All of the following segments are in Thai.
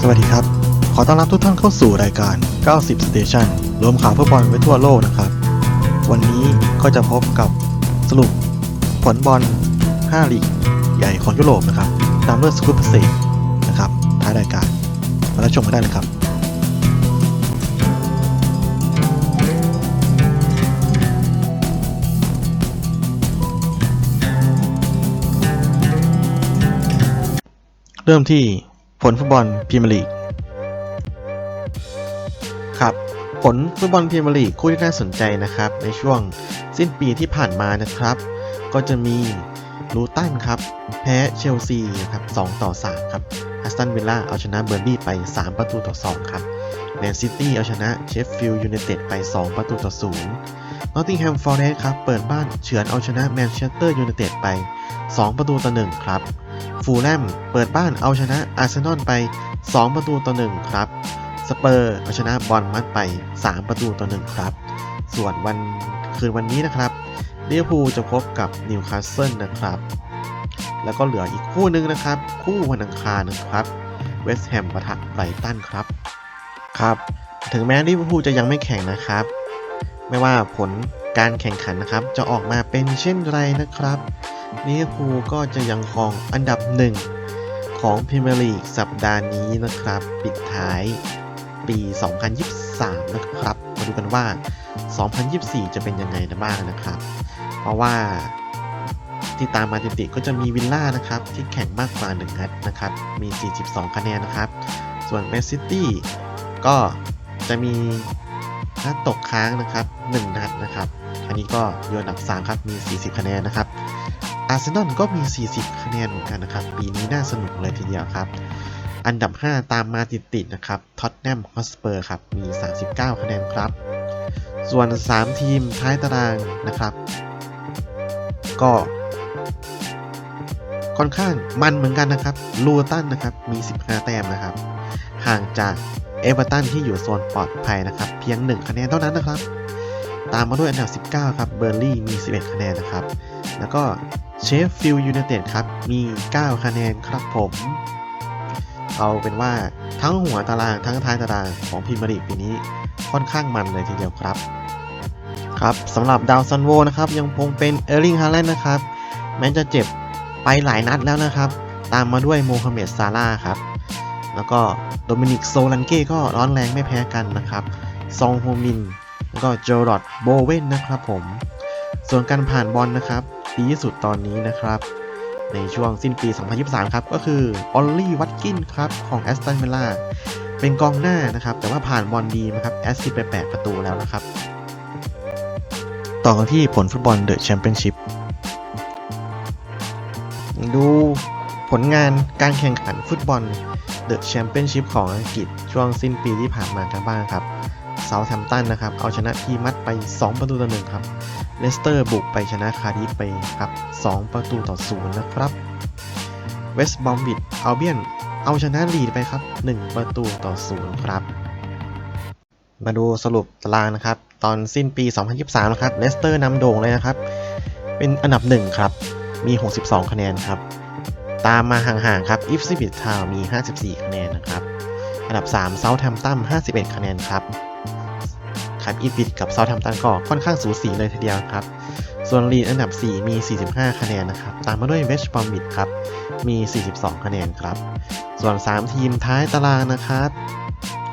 สวัสดีครับ ขอต้อนรับทุกท่านเข้าสู่รายการ 90 Station รวมข่าวฟุตบอลไว้ทั่วโลกนะครับ วันนี้ก็จะพบกับสรุปผลบอล 5 ลีกใหญ่ของยุโรปนะครับ ตามด้วยสกู๊ปเซนะครับ ท้ายรายการ มารับชมกันได้เลยครับ เริ่มที่ผลฟุตบอลพรีเมียร์ลีกครับผลฟุตบอลพรีเมียร์ลีกคู่ที่น่าสนใจนะครับ ในช่วงสิ้นปีที่ผ่านมานะครับ ก็จะมีลูตันครับ แพ้เชลซีครับ2ต่อ 3 ครับแอสตันวิลล่าเอาชนะเบอร์ลี่ไป 3 ประตูต่อ 2 ครับแมนซิตี้เอาชนะเชฟฟิลด์ยูไนเต็ดไป 2 ประตูต่อ0นอตติงแฮมฟอร์เรสต์ครับ เปิดบ้านเฉือนเอาชนะแมนเชสเตอร์ยูไนเต็ดไป 2 ประตูต่อ 1 ครับ ฟูลแลมเปิดบ้านเอาชนะอาร์เซนอลไป 2 ประตูต่อ 1 ครับ สเปอร์เอาชนะบอลมัดไป 3 ประตูต่อ 1 ครับ ส่วนวันคืนวันนี้นะครับลิเวอร์พูจะพบกับนิวคาสเซิลนะครับ แล้วก็เหลืออีกคู่หนึงนะครับ คู่วันอังคารนะครับเวสต์แฮมปะทะไบรตันครับ ครับ ถึงแม้ลิเวอร์พูลจะยังไม่แข่งนะครับ ไม่ว่าผลการแข่งขันนะครับ จะออกมาเป็นเช่นไรนะครับ ลิเวอร์พูลก็จะยังครองอันดับหนึ่งของพรีเมียร์ลีกสัปดาห์นี้นะครับ ปิดท้ายปี 2023 นะครับ มาดูกันว่า 2024 จะเป็นยังไงนะบ้างนะครับ เพราะว่าที่ตามมาติดๆก็จะมีวิลล่านะครับ ที่แข่งมากกว่า1นัดนะครับ มี 42 คะแนนนะครับ ส่วนแมนซิตี้ก็จะมีนัดตกค้างนะครับ 1 นัดนะครับ อันนี้ก็อยู่อันดับ 3 ครับ มี 40 คะแนนนะครับ อาร์เซนอลก็มี 40 คะแนนเหมือนกันนะครับ ปีนี้น่าสนุกเลยทีเดียวครับ อันดับ 5 ตามมาติดๆนะครับ ท็อตแนมฮอสเปอร์ครับ มี 39 คะแนนครับ ส่วน 3 ทีมท้ายตารางนะครับ ก็ ค่อนข้างมันเหมือนกันนะครับ ลูตันนะครับ มี 15 แต้มนะครับ ห่างจากเอเวอร์ตันที่อยู่โซนปลอดภัยนะครับ เพียง 1 คะแนนเท่านั้นนะครับ ตามมาด้วยอันดับ 19 ครับ เบอร์ลี่มี 11 คะแนนนะครับ แล้วก็ เชฟฟิลด์ยูไนเต็ดครับ มี 9 คะแนนครับผม เอาเป็นว่าทั้งหัวตารางทั้งท้ายตารางของพรีเมียร์ลีกปีนี้ค่อนข้างมันเลยทีเดียวครับ ครับสำหรับดาวซันโวนะครับ ยังคงเป็นเออร์ลิงฮาแลนด์นะครับ แม้จะเจ็บไปหลายนัดแล้วนะครับ ตามมาด้วยโมฮัมเหม็ดซาร่าครับ แล้วก็โดมินิกโซลันเก้ก็ร้อนแรงไม่แพ้กันนะครับ ซองโฮมิน แล้วก็เจอร์รอดโบเวนนะครับผม ส่วนการผ่านบอลนะครับ ดีที่สุดตอนนี้นะครับ ในช่วงสิ้นปี 2023 ครับ ก็คือออลลี่วัตกินครับ ของแอสตันวิลล่าเป็นกองหน้านะครับ แต่ว่าผ่านบอลดีนะครับแอสซิสไป 8 ประตูแล้วนะครับ ต่อกันที่ผลฟุตบอลเดอะแชมเปี้ยนชิพดูผลงานการแข่งขันฟุตบอลเดอะแชมเปี้ยนชิพของอังกฤษช่วงสิ้นปีที่ผ่านมากันบ้างครับเซาท์แฮมป์ตันนะครับ เอาชนะทีมมัดไป 2 ประตูต่อหนึ่งครับ เลสเตอร์บุกไปชนะคาร์ดิฟไปครับ 2 ประตูต่อ 0 นะครับ เวสต์บอมบิดอัลเบียนเอาชนะลีดไปครับ 1 ประตูต่อ 0 ครับ มาดูสรุปตารางนะครับ ตอนสิ้นปี 2023 นะครับ เลสเตอร์นำโด่งเลยนะครับ เป็นอันดับ 1 ครับ มี 62 คะแนนครับ ตามมาห่างๆครับ อิฟซิบิททาวมี 54 คะแนนนะครับ อันดับ 3 เซาท์แฮมป์ตัน51 คะแนนครับ ครับอีฟิตกับเซาท์แฮมตันก็ค่อนข้างสูสีเลยทีเดียวครับ ส่วนลีดอันดับ 4 มี 45 คะแนนนะครับ ตามมาด้วยเวชบอมบิดครับ มี 42 คะแนนครับ ส่วน 3 ทีมท้ายตารางนะครับ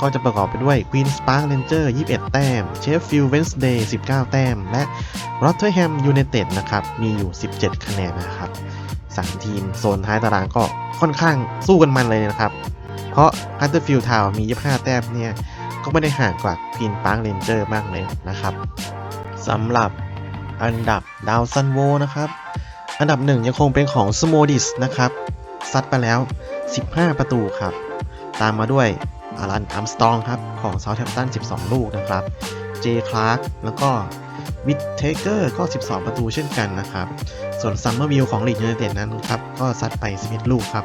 ก็จะประกอบไปด้วย Queen's Park Ranger 21 แต้ม Sheffield Wednesday 19 แต้ม และ Rotherham United นะครับ มีอยู่ 17 คะแนนนะครับ 3 ทีมโซนท้ายตารางก็ค่อนข้างสู้กันมันเลยนะครับ เพราะ Huddersfield Town มี 25 แต้มเนี่ย ก็ไม่ได้ห่างกว่า Queen Park Ranger มากเลยนะครับสำหรับอันดับดาวซันโวนะครับ อันดับหนึ่งยังคงเป็นของสโมดิสนะครับซัดไปแล้ว 15 ประตูครับ ตามมาด้วยอารันอัมสตองครับ ของเซาท์แฮมป์ตัน 12 ลูกนะครับ เจคลาร์กแล้วก็วิทเทเกอร์ก็ 12 ประตูเช่นกันนะครับ ส่วนซัมเมอร์วิลของลีดยูไนเต็ดนั้นครับ ก็ซัดไป 11 ลูกครับ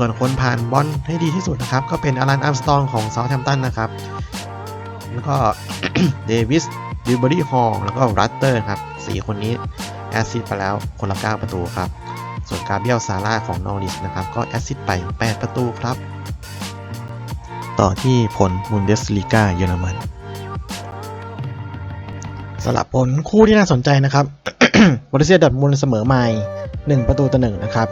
ส่วนคนผ่านบอลให้ดีที่สุดนะครับ ก็เป็นอารันอัมสตองของเซาท์แฮมตันนะครับ แล้วก็เดวิสดิวเบอรี่ฮอลแล้วก็รัตเตอร์ครับสี่คนนี้แอสซิสไปแล้วคนละ 9 ประตูครับ ส่วนกาเบียลซาร่าของนอริสนะครับ ก็แอสซิสไป 8 ประตูครับ ต่อที่ผลบุนเดสลีกาเยอรมันสลับผลคู่ที่น่าสนใจนะครับบริเซียดอร์ทมุนเสมอไมล์1ประตูต่อ1นะครับ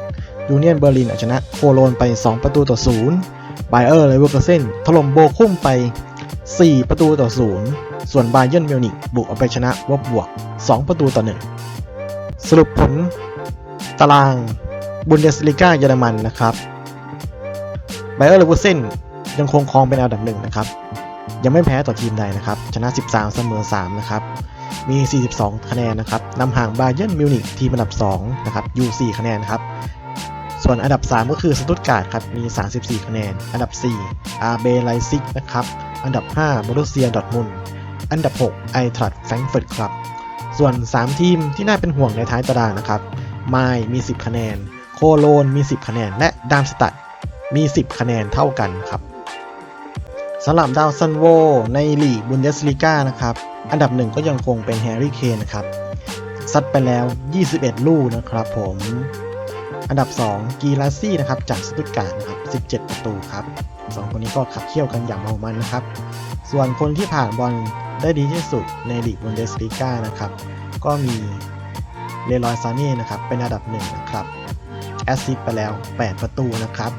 ยูเนียนเบอร์ลินเอาชนะโคโลนไป 2 ประตูต่อ0ไบเออร์เลเวอร์กเซนถล่มโบคุ้มไป 4 ประตูต่อ0ส่วนบาเยิร์นมิวนิกบุกเอาไปชนะวบบวก 2 ประตูต่อ 1 สรุปผลตารางบุนเดสลิก้าเยอรมันนะครับไบเออร์เลเวอร์เซนยังคงครองเป็นอันดับหนึ่งนะครับ ยังไม่แพ้ต่อทีมใดนะครับ ชนะ 13 เสมอ 3 นะครับ มี 42 คะแนนนะครับนำห่างบาเยิร์นมิวนิกทีมอันดับ 2 นะครับอยู่4คะแนนนะครับ ส่วนอันดับ 3 ก็คือสตุตการ์ดครับมี 34 คะแนน อันดับ 4 อาร์เบไลซิกนะครับ อันดับ 5บรูเซียดอทมุนอันดับ 6 ไอทรัตแฟรงเฟิร์ตครับ ส่วน 3 ทีมที่น่าเป็นห่วงในท้ายตารางนะครับไมมี 10 คะแนน โคโลนมี 10 คะแนน และดามสตัดมี 10 คะแนนเท่ากันครับสำหรับดาวซันโวในลีกบุนเดสลีกานะครับ อันดับหนึ่งก็ยังคงเป็นแฮร์รี่เคนนะครับซัดไปแล้ว 21 ลูกนะครับผม อันดับ 2 กีลาซี่นะครับจากสตุตการ์ดนะครับ17 ประตูครับสองคนนี้ก็ขับเคี่ยวกันอย่างเมามันนะครับ ส่วนคนที่ผ่านบอลได้ดีที่สุดในลีกบุนเดสลีกานะครับ ก็มีเลรอยซาน่นะครับเป็นอันดับหนึ่งนะครับแอสซิสไปแล้ว 8 ประตูนะครับ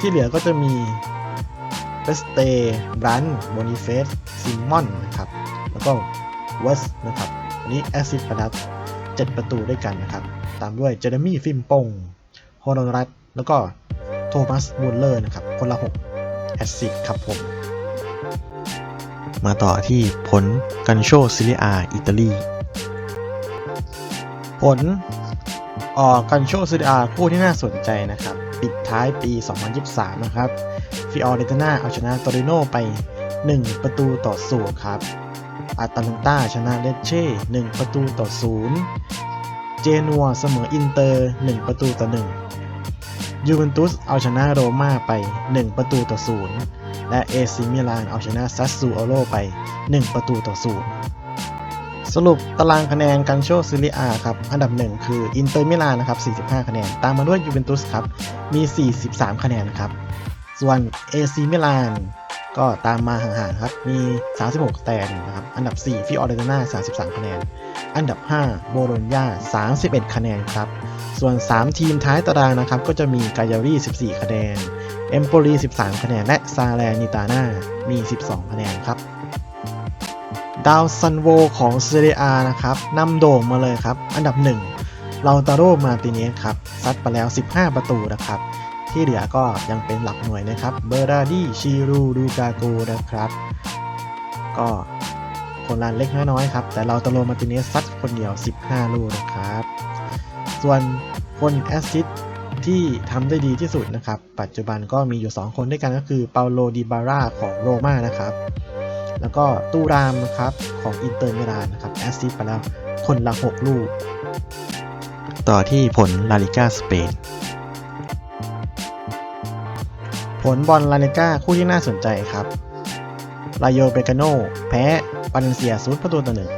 ที่เหลือก็จะมีเบสเตบรันโบนิเฟสซิมมอนนะครับ แล้วก็เวสนะครับอันนี้แอสซิสไปแล้ว7ประตูด้วยกันนะครับ ตามด้วยเจเรมี่ฟิมปง โฮนอรัตแล้วก็โทมัสมูลเลอร์นะครับ คนละ 6 แอสซิสต์ครับผม มาต่อที่ผลกันโชซิลิอาอิตาลี ผลออกกันโชซิลิอาคู่ที่น่าสนใจนะครับ ปิดท้ายปี 2023 นะครับ ฟิออเรตนาเอาชนะโตริโนไป 1 ประตูต่อ0ครับ อาตาลันตาชนะเลเช่1ประตูต่อ0เจนัวเสมออินเตอร์ 1 ประตูต่อ1 ยูเวนตุสเอาชนะโรม่าไป 1 ประตูต่อ0และเอซิมิลานเอาชนะซัสซูโอโรไป 1 ประตูต่อ0สรุปตารางคะแนนกันโชซิลิอาครับ อันดับ 1 คืออินเตอร์มิลานนะครับ 45 คะแนน ตามมาด้วยยูเวนตุสครับ มี 43 คะแนนครับ ส่วน AC มิลานก็ตามมาห่างๆครับ มี 36คะแนนนะครับ อันดับ 4 ฟิออเรตนา33 คะแนน อันดับ 5 โบโลญญา31 คะแนนครับ ส่วน 3 ทีมท้ายตารางนะครับ ก็จะมีกายารี14 คะแนน เอมโปลี13 คะแนน และซาแลนิตาน่ามี 12 คะแนนครับ ดาวซันโวของเซเรียนะครับนำโด่งมาเลยครับ อันดับ 1 เราตาโรมาติเนสครับ ซัดไปแล้ว 15 ประตูนะครับ ที่เหลือก็ยังเป็นหลักหน่วยนะครับ เบอร์ราดีชิรูดูกาโกนะครับ ก็คนละเล็กน้อยๆครับ แต่เราตะโลมาติเนสซัดคนเดียว 15 ลูกนะครับ ส่วนคนแอสซิสที่ทำได้ดีที่สุดนะครับ ปัจจุบันก็มีอยู่ 2 คนด้วยกันก็คือเปาโลดิบาร่าของโรม่านะครับ แล้วก็ตูรามนะครับของอินเตอร์มิลานนะครับแอสซิสไปแล้วคนละ 6 ลูก ต่อที่ผลลาลิกาสเปนผลบอลลาลิก้าคู่ที่น่าสนใจครับลาโยเบกาโนแพ้ปาเลนเซียศูนย์ประตูต่อหนึ่ง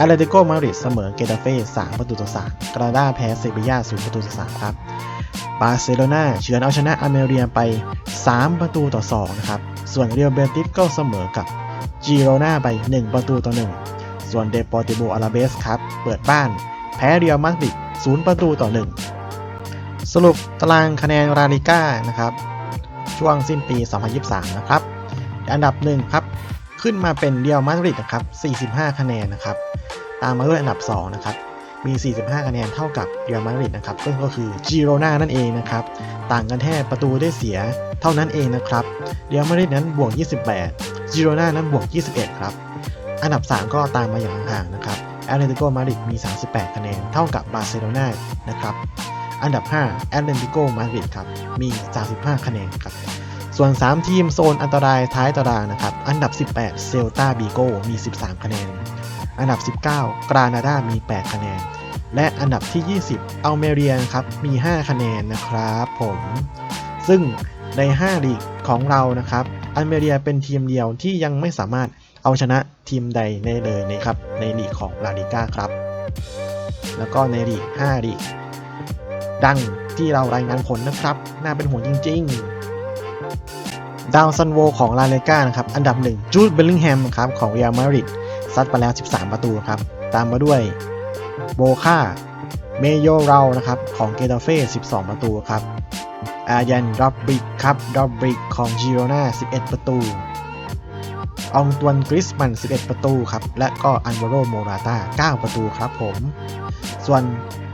อาเลติโกมาริดเสมอเกตาเฟ่สามประตูต่อสามกราดาแพ้เซบียาศูนย์ประตูต่อสามครับบาร์เซโลนาเฉือนเอาชนะอเมเรียไป 3 ประตูต่อ2นะครับส่วนเรียลเบติสก็เสมอกับจีโรนาไป 1 ประตูต่อ 1 ส่วนเดปอร์ติโบอาราเบสครับเปิดบ้าน แพ้เรียลมาดริด0ประตูต่อ 1 สรุปตารางคะแนนลาลิก้านะครับช่วงสิ้นปี 2023 นะครับ อันดับหนึ่งครับขึ้นมาเป็นเรียลมาดริดนะครับ 45 คะแนนนะครับ ตามมาด้วยอันดับ 2 นะครับ มี 45 คะแนนเท่ากับเรียลมาดริดนะครับก็ก็คือจิโรนานั่นเองนะครับ ต่างกันแค่ประตูได้เสียเท่านั้นเองนะครับ เรียลมาดริดนั้นบวก 28จิโรนานั้นบวก 21 ครับ อันดับ 3 ก็ตามมาอย่างห่างๆนะครับแอตเลติโกมาดริดมี 38 คะแนนเท่ากับบาร์เซโลนานะครับ อันดับ 5 แอตเลติโกมาดริดครับ มี 35 คะแนนครับ ส่วน 3 ทีมโซนอันตรายท้ายตารางนะครับ อันดับ 18 เซลตาบีโกมี 13 คะแนน อันดับ 19 กรานาดามี 8 คะแนน และอันดับที่ 20 อัลเมเรียครับ มี 5 คะแนนนะครับผม ซึ่งใน 5 ลีกของเรานะครับ อัลเมเรียเป็นทีมเดียวที่ยังไม่สามารถเอาชนะทีมใดได้เลยนะครับ ในลีกของลาลิก้าครับ แล้วก็ในลีก 5 ลีก ดังที่เรารายงานผลนะครับ น่าเป็นห่วงจริง ๆ ดาวซันโวของลาเลกานะครับ อันดับ 1 จูดเบลลิงแฮมครับของเรียลมาดริดซัดไปแล้ว 13 ประตูครับ ตามมาด้วยโบคาเมโยเรานะครับของเกตาเฟ่12 ประตูครับอายันดอบริกครับดอบริกของจิโรนา11 ประตูอองตวนกริสมัน 11 ประตูครับ และก็อันวาโรโมราตา9 ประตูครับผม ส่วน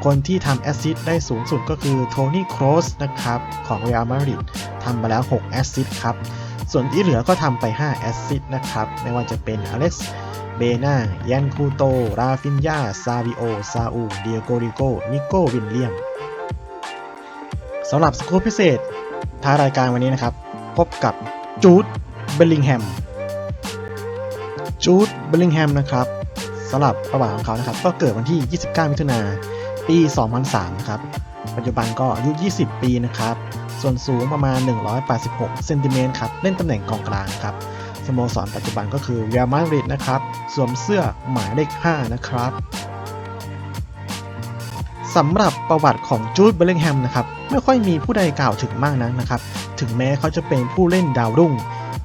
คนที่ทำแอสซิสต์ได้สูงสุดก็คือโทนี่โครสนะครับ ของเรอัลมาดริด ทำไปแล้ว 6 แอสซิสต์ครับ ส่วนที่เหลือก็ทำไป 5 แอสซิสต์นะครับ ไม่ว่าจะเป็นอเล็กซ์ เบนายันคูโต ราฟินยา ซาวิโอ ซาอูเดียโกริโก นิโกวินเลียมสำหรับสกู๊ปพิเศษท้ายรายการวันนี้นะครับ พบกับจูด เบลลิงแฮม จูด เบลลิงแฮมนะครับสำหรับประวัติของเขานะครับ ก็เกิดวันที่ 29 มิถุนาปี 2003 นะครับ ปัจจุบันก็อายุ 20 ปีนะครับ ส่วนสูงประมาณ 186 เซนติเมตรครับ เล่นตำแหน่งกองกลางครับ สโมสรปัจจุบันก็คือเรียลมาดริดนะครับ สวมเสื้อหมายเลข 5 นะครับสำหรับประวัติของจูดเบลลิงแฮมนะครับ ไม่ค่อยมีผู้ใดกล่าวถึงมากนักนะครับ ถึงแม้เขาจะเป็นผู้เล่นดาวรุ่ง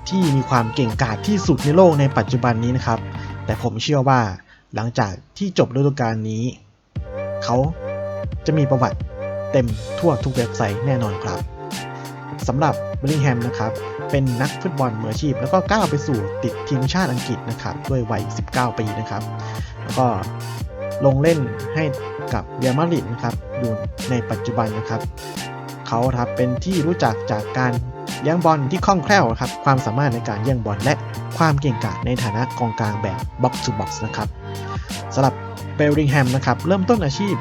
ที่มีความเก่งกาจที่สุดในโลกในปัจจุบันนี้นะครับ แต่ผมเชื่อว่าหลังจากที่จบฤดูกาลนี้ เขาจะมีประวัติ เต็มทั่วทุกเว็บไซต์แน่นอนครับสำหรับเบลลิงแฮมนะครับเป็นนักฟุตบอลมืออาชีพ แล้วก็ก้าวไปสู่ติดทีมชาติอังกฤษนะครับด้วยวัย 19 ปีนะครับ แล้วก็ลงเล่นให้กับเรียลมาดริดนะครับอยู่ในปัจจุบันนะครับเขาครับเป็นที่รู้จักจากการเลี้ยงบอลที่คล่องแคล่วครับความสามารถในการแย่งบอลและความเก่งกาจในฐานะกองกลางแบบ box to box นะครับสำหรับเบลลิงแฮมนะครับเริ่มต้นอาชีพ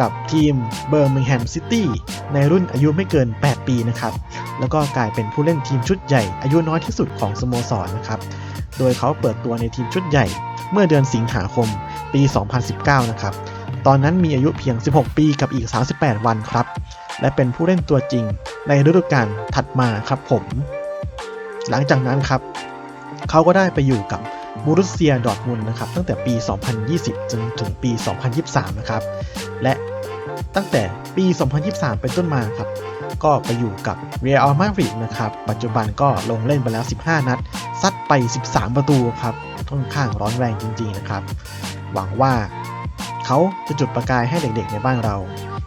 กับทีมเบอร์มิงแฮมซิตี้ในรุ่นอายุไม่เกิน 8 ปีนะครับ แล้วก็กลายเป็นผู้เล่นทีมชุดใหญ่อายุน้อยที่สุดของสโมสรนะครับ โดยเขาเปิดตัวในทีมชุดใหญ่ เมื่อเดือนสิงหาคมปี 2019 นะครับ ตอนนั้นมีอายุเพียง 16 ปีกับอีก 38 วันครับ และเป็นผู้เล่นตัวจริงในฤดูกาลถัดมาครับผม หลังจากนั้นครับ เขาก็ได้ไปอยู่กับ บูรุสเซียดอร์ทมุนนะครับตั้งแต่ปี 2020 จนถึงปี 2023 นะครับและตั้งแต่ปี 2023 เป็นต้นมาครับก็ไปอยู่กับเรอัลมาดริดนะครับปัจจุบันก็ลงเล่นไปแล้ว 15 นัด ซัดไป 13 ประตูครับค่อนข้างร้อนแรงจริงๆนะครับหวังว่าเขาจะจุดประกายให้เด็กๆในบ้านเรา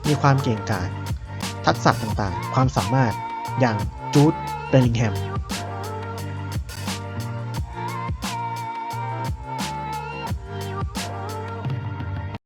มีความเก่งกาจทักษะต่างๆ ความสามารถอย่างจูดเบลลิงแฮม